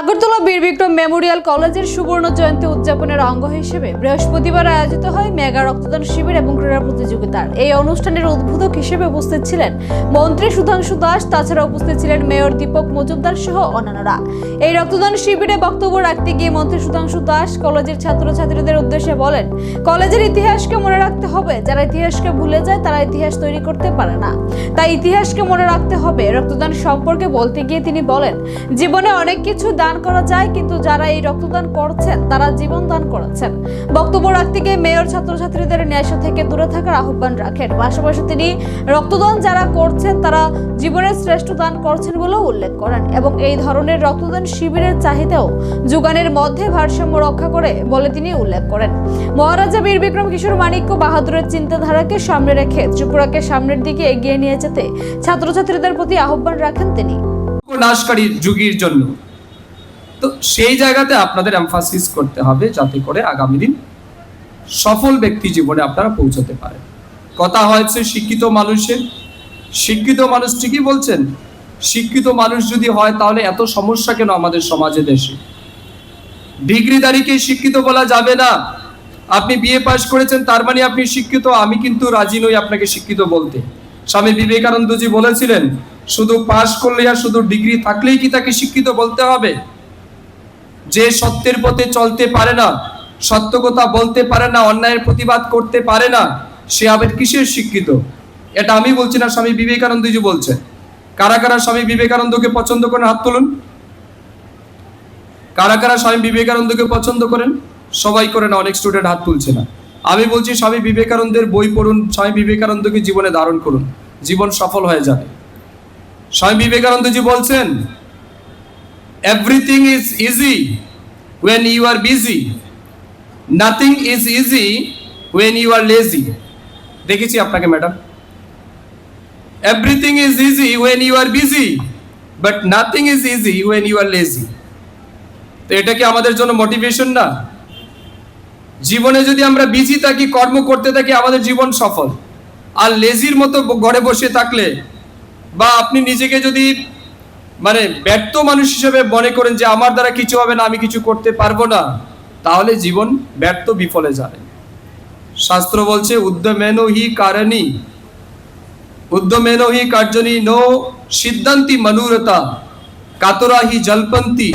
আগরতলা বীর বিক্রম মেমোরিয়াল কলেজের সুবর্ণ জয়ন্তী উদযাপনের অঙ্গ হিসেবে বৃহস্পতিবার আয়োজিত হয় মেগা রক্তদান শিবির এবং ক্রীড়া প্রতিযোগিতার। এই অনুষ্ঠানের উদ্বোধক হিসেবে উপস্থিত ছিলেন মন্ত্রী সুধাংশু দাস, তাছাড়া উপস্থিত ছিলেন মেয়র দীপক মজুমদার সহ অন্যান্যরা। এই রক্তদান শিবিরে বক্তব্য রাখতে গিয়ে মন্ত্রী সুধাংশু দাস কলেজের ছাত্রছাত্রীদের উদ্দেশ্যে বলেন, কলেজের ইতিহাসকে মনে রাখতে হবে। যারা ইতিহাসকে ভুলে যায়, তারা ইতিহাস তৈরি করতে পারে না। তাই ইতিহাসকে মনে রাখতে হবে। রক্তদান সম্পর্কে বলতে গিয়ে তিনি বলেন, জীবনে অনেক কিছু দান করা যায়, কিন্তু যারা এই রক্তদান করছেন, তারা জীবন দান করেছেন। বক্তব্য রাখতে গিয়ে মেয়র, ছাত্রছাত্রীদের নেশা থেকে দূরে থাকার আহ্বান রাখেন। পাশাপাশি তিনি রক্তদান যারা করছেন, তারা জীবনের শ্রেষ্ঠ দান করছেন বলেও উল্লেখ করেন এবং এই ধরনের রক্তদান শিবিরের চাহিদাও যোগানের মধ্যে ভারসাম্য রক্ষা করে বলে তিনি উল্লেখ করেন। মহারাজা বীর বিক্রম কিশোর মাণিক্য বাহাদুরের চিন্তাধারাকে সামনে রেখে ত্রিপুরাকে সামনের দিকে এগিয়ে নিয়ে যেতে ছাত্রছাত্রীদের প্রতি আহ্বান রাখেন তিনি। নাশকারী যুগের জন্য। তো সেই জায়গাতে আপনাদের এমফাসিস করতে হবে যাতে করে আগামী দিন সফল ব্যক্তি জীবনে আপনারা পৌঁছাতে পারেন। কথা হয়েছে শিক্ষিত মানুষের। শিক্ষিত মানুষ ঠিকই বলছেন, শিক্ষিত মানুষ যদি হয় তাহলে এত সমস্যা কেন আমাদের সমাজে দেশে? ডিগ্রিদারিকে শিক্ষিত বলা যাবে না। আপনি বিএ পাস করেছেন, তার মানে আপনি শিক্ষিত, আমি কিন্তু রাজি নই আপনাকে শিক্ষিত বলতে। স্বামী বিবেকানন্দজি বলেছিলেন, শুধু পাস করলে আর শুধু ডিগ্রি থাকলেই কি তাকে শিক্ষিত বলতে হবে? যে সত্যের পথে চলতে পারে না সত্য কথা বলতে পারে না, অন্যায়ের প্রতিবাদ করতে পারে না, সে আবার কিসের শিক্ষিত? এটা আমি বলছি না, স্বামী বিবেকানন্দজি বলছেন। কারা কারা স্বামী বিবেকানন্দকে পছন্দ করেন? হাত তুলুন। কারা কারা স্বামী বিবেকানন্দকে পছন্দ করেন? সবাই করে না, অনেক স্টুডেন্ট হাত তুলছে না। আমি বলছি, স্বামী বিবেকানন্দের বই পড়ুন, স্বামী বিবেকানন্দকে জীবনে ধারণ করুন, জীবন সফল হয়ে যাবে। স্বামী বিবেকানন্দজি বলছেন everything is easy when you are busy nothing is easy when you are lazy দেখেছি আপনাকে madam everything is easy when you are busy but nothing is easy when you are lazy তো এটা কি আমাদের জন্য মোটিভেশন না? জীবনে যদি আমরা বিজি থাকি, কর্ম করতে থাকি, আমাদের জীবন সফল। আর লেজির মতো ঘরে বসে থাকলে বা আপনি নিজেকে যদি মানে ব্যর্থ মানুষ হিসেবে মনে করেন যে আমার দ্বারা কিছু হবে না, আমি কিছু করতে পারব না, তাহলে জীবন ব্যর্থ বিফলে যাবে শাস্ত্র বলছে, উদ্যমেন হি কারণী। উদ্যমেন হি কার্যনী নো সিদ্ধান্তি মনুরতা। কাতরা হি জল্পন্তি।